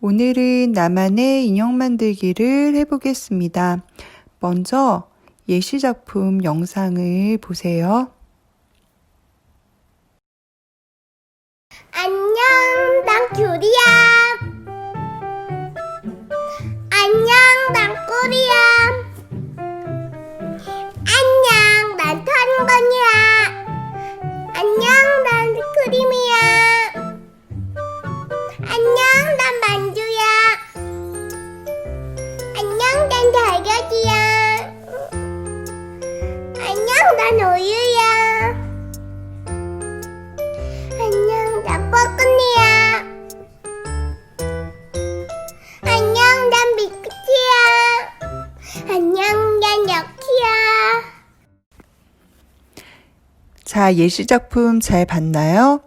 오늘은 나만의 인형 만들기를 해보겠습니다. 먼저 예시 작품 영상을 보세요. 난 우유야. 안녕, 난 뻐근이야. 안녕, 난 미끄티야. 안녕, 난 여키야. 자, 예시 작품 잘 봤나요?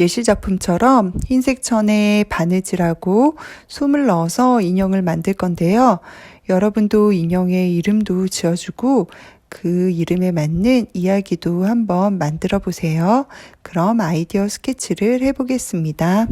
예시 작품처럼 흰색 천에 바느질하고 솜을 넣어서 인형을 만들 건데요. 여러분도 인형의 이름도 지어주고 그 이름에 맞는 이야기도 한번 만들어 보세요. 그럼 아이디어 스케치를 해보겠습니다.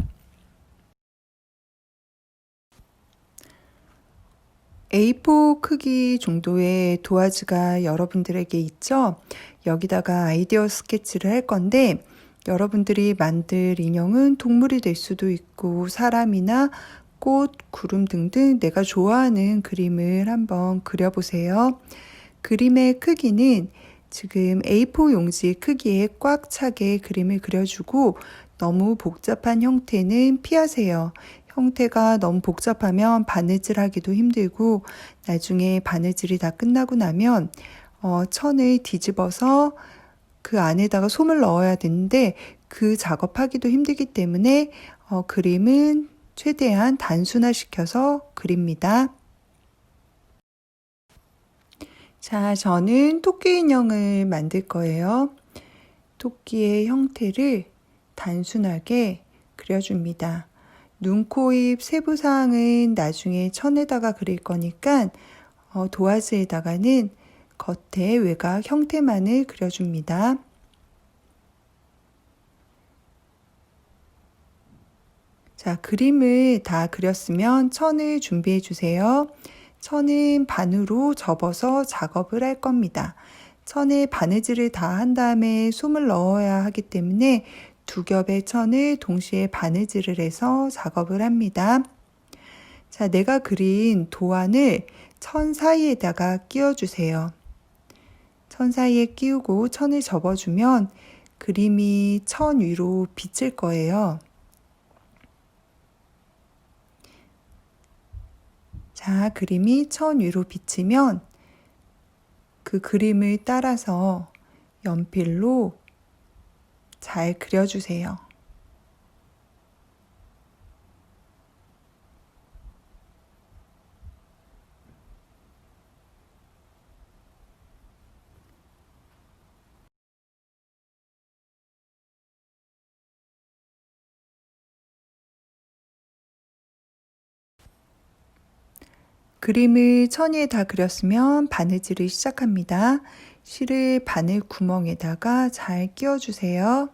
A4 크기 정도의 도화지가 여러분들에게 있죠? 여기다가 아이디어 스케치를 할 건데, 여러분들이 만들 인형은 동물이 될 수도 있고, 사람이나 꽃, 구름 등등 내가 좋아하는 그림을 한번 그려보세요. 그림의 크기는 지금 A4 용지 크기에 꽉 차게 그림을 그려주고, 너무 복잡한 형태는 피하세요. 형태가 너무 복잡하면 바느질 하기도 힘들고 나중에 바느질이 다 끝나고 나면 어, 천을 뒤집어서 그 안에다가 솜을 넣어야 되는데 그 작업하기도 힘들기 때문에 어, 그림은 최대한 단순화시켜서 그립니다. 자, 저는 토끼 인형을 만들 거예요. 토끼의 형태를 단순하게 그려줍니다. 눈, 코, 입 세부 사항은 나중에 천에다가 그릴 거니까 어, 도화지에다가는 겉에 외곽 형태만을 그려줍니다. 자, 그림을 다 그렸으면 천을 준비해 주세요. 천은 반으로 접어서 작업을 할 겁니다. 천에 바느질을 다 한 다음에 솜을 넣어야 하기 때문에 두 겹의 천을 동시에 바느질을 해서 작업을 합니다. 자, 내가 그린 도안을 천 사이에다가 끼워주세요. 천 사이에 끼우고 천을 접어주면 그림이 천 위로 비칠 거예요. 자, 그림이 천 위로 비치면 그 그림을 따라서 연필로 잘 그려주세요. 그림을 천에 다 그렸으면 바느질을 시작합니다. 실을 바늘 구멍에다가 잘 끼워주세요.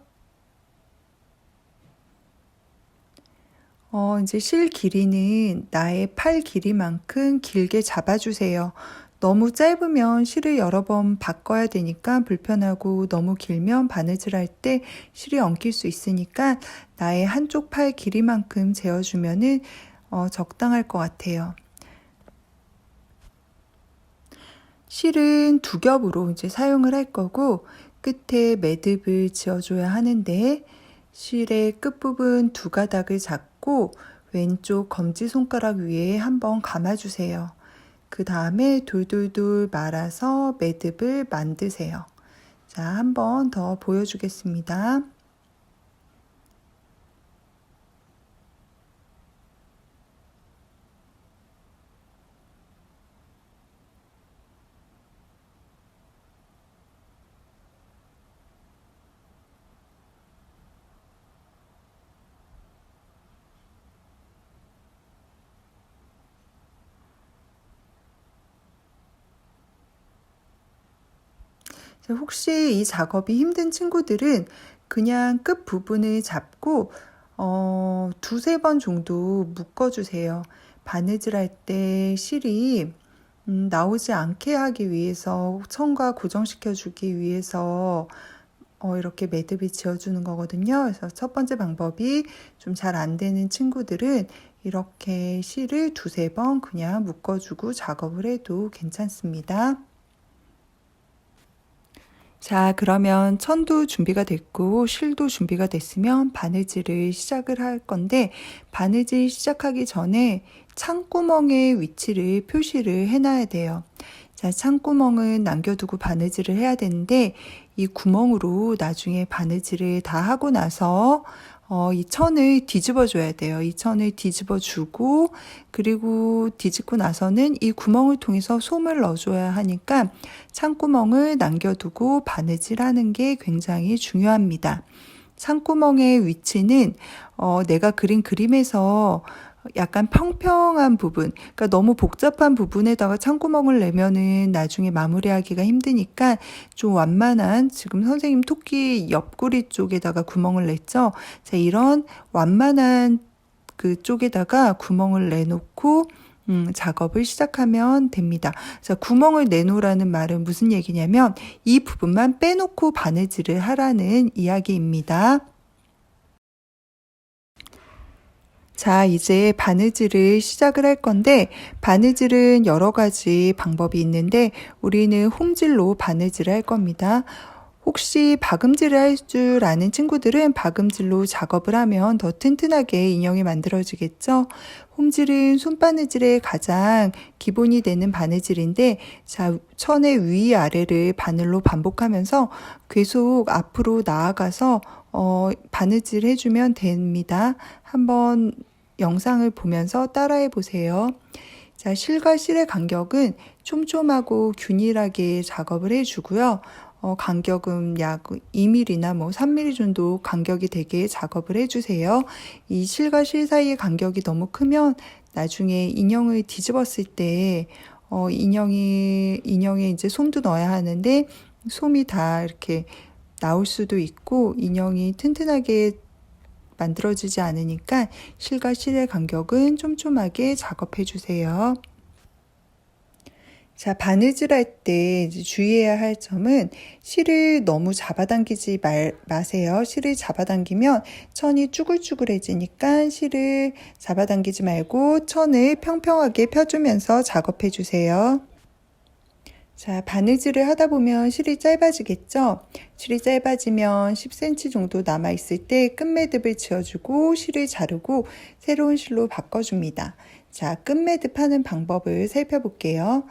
어, 이제 실 길이는 나의 팔 길이만큼 길게 잡아주세요. 너무 짧으면 실을 여러 번 바꿔야 되니까 불편하고 너무 길면 바느질 할 때 실이 엉킬 수 있으니까 나의 한쪽 팔 길이만큼 재어주면은 어, 적당할 것 같아요. 실은 두 겹으로 이제 사용을 할 거고 끝에 매듭을 지어줘야 하는데 실의 끝부분 두 가닥을 잡고 왼쪽 검지손가락 위에 한번 감아주세요. 그 다음에 돌돌돌 말아서 매듭을 만드세요. 자, 한번 더 보여주겠습니다. 혹시 이 작업이 힘든 친구들은 그냥 끝 부분을 잡고 어, 두세 번 정도 묶어주세요. 바느질 할 때 실이 음, 나오지 않게 하기 위해서 천과 고정시켜 주기 위해서 어, 이렇게 매듭이 지어주는 거거든요. 그래서 첫 번째 방법이 좀 잘 안 되는 친구들은 이렇게 실을 두세 번 그냥 묶어주고 작업을 해도 괜찮습니다. 자, 그러면 천도 준비가 됐고 실도 준비가 됐으면 바느질을 시작을 할 건데 바느질 시작하기 전에 창구멍의 위치를 표시를 해놔야 돼요. 자, 창구멍은 남겨두고 바느질을 해야 되는데 이 구멍으로 나중에 바느질을 다 하고 나서 어, 이 천을 뒤집어 줘야 돼요. 이 천을 뒤집어 주고 그리고 뒤집고 나서는 이 구멍을 통해서 솜을 넣어줘야 하니까 창구멍을 남겨두고 바느질하는 게 굉장히 중요합니다. 창구멍의 위치는 어, 내가 그린 그림에서 약간 평평한 부분, 그러니까 너무 복잡한 부분에다가 창구멍을 내면은 나중에 마무리하기가 힘드니까 좀 완만한, 지금 선생님 토끼 옆구리 쪽에다가 구멍을 냈죠? 자, 이런 완만한 그 쪽에다가 구멍을 내놓고 음, 작업을 시작하면 됩니다. 자, 구멍을 내놓으라는 말은 무슨 얘기냐면 이 부분만 빼놓고 바느질을 하라는 이야기입니다. 자, 이제 바느질을 시작을 할 건데, 바느질은 여러 가지 방법이 있는데, 우리는 홈질로 바느질을 할 겁니다. 혹시 박음질을 할 줄 아는 친구들은 박음질로 작업을 하면 더 튼튼하게 인형이 만들어지겠죠? 홈질은 손바느질의 가장 기본이 되는 바느질인데, 자, 천의 위 아래를 바늘로 반복하면서 계속 앞으로 나아가서 어, 바느질 해주면 됩니다. 한번 영상을 보면서 따라해 보세요. 자, 실과 실의 간격은 촘촘하고 균일하게 작업을 해주고요. 어, 간격은 약 2mm나 뭐 3mm 정도 간격이 되게 작업을 해주세요. 이 실과 실 사이의 간격이 너무 크면 나중에 인형을 뒤집었을 때 어, 인형이 인형에 이제 솜도 넣어야 하는데 솜이 다 이렇게 나올 수도 있고 인형이 튼튼하게 만들어지지 않으니까 실과 실의 간격은 촘촘하게 작업해 주세요. 자, 바느질 할 때 주의해야 할 점은 실을 너무 잡아당기지 말, 마세요. 실을 잡아당기면 천이 쭈글쭈글해지니까 실을 잡아당기지 말고 천을 평평하게 펴주면서 작업해 주세요. 자, 바느질을 하다 보면 실이 짧아지겠죠? 실이 짧아지면 10cm 정도 남아있을 때 끝매듭을 지어주고 실을 자르고 새로운 실로 바꿔줍니다. 자, 끝매듭 하는 방법을 살펴볼게요.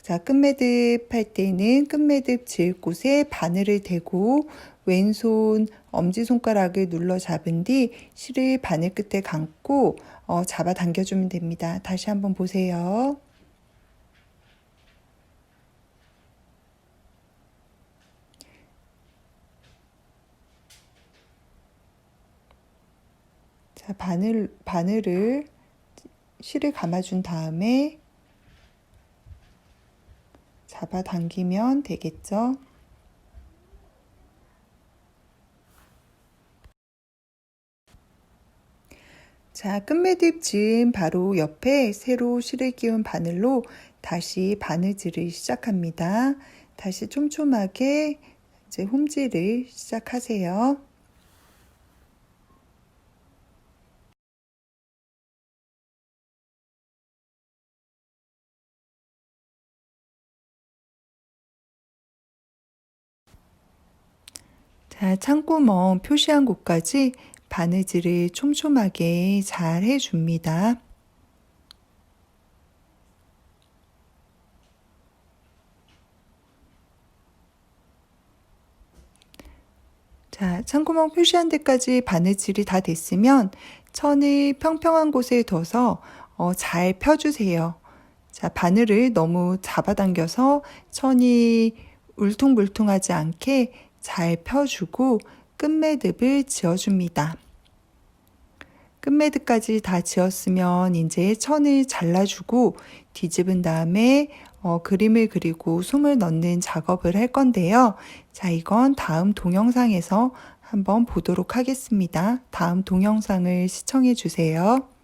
자, 끝매듭 할 때는 끝매듭 지을 곳에 바늘을 대고 왼손 엄지손가락을 눌러 잡은 뒤 실을 바늘 끝에 감고 어, 잡아 당겨주면 됩니다. 다시 한번 보세요. 자, 바늘, 바늘을 실을 감아준 다음에 잡아당기면 되겠죠? 자, 끝매듭 지은 바로 옆에 새로 실을 끼운 바늘로 다시 바느질을 시작합니다. 다시 촘촘하게 이제 홈질을 시작하세요. 자, 창구멍 표시한 곳까지 바느질을 촘촘하게 잘 해줍니다. 자, 창구멍 표시한 데까지 바느질이 다 됐으면 천을 평평한 곳에 둬서 어, 잘 펴주세요. 자, 바늘을 너무 잡아당겨서 천이 울퉁불퉁하지 않게 잘 펴주고 끝매듭을 지어줍니다. 끝매듭까지 다 지었으면 이제 천을 잘라주고 뒤집은 다음에 어, 그림을 그리고 솜을 넣는 작업을 할 건데요. 자, 이건 다음 동영상에서 한번 보도록 하겠습니다. 다음 동영상을 시청해 주세요.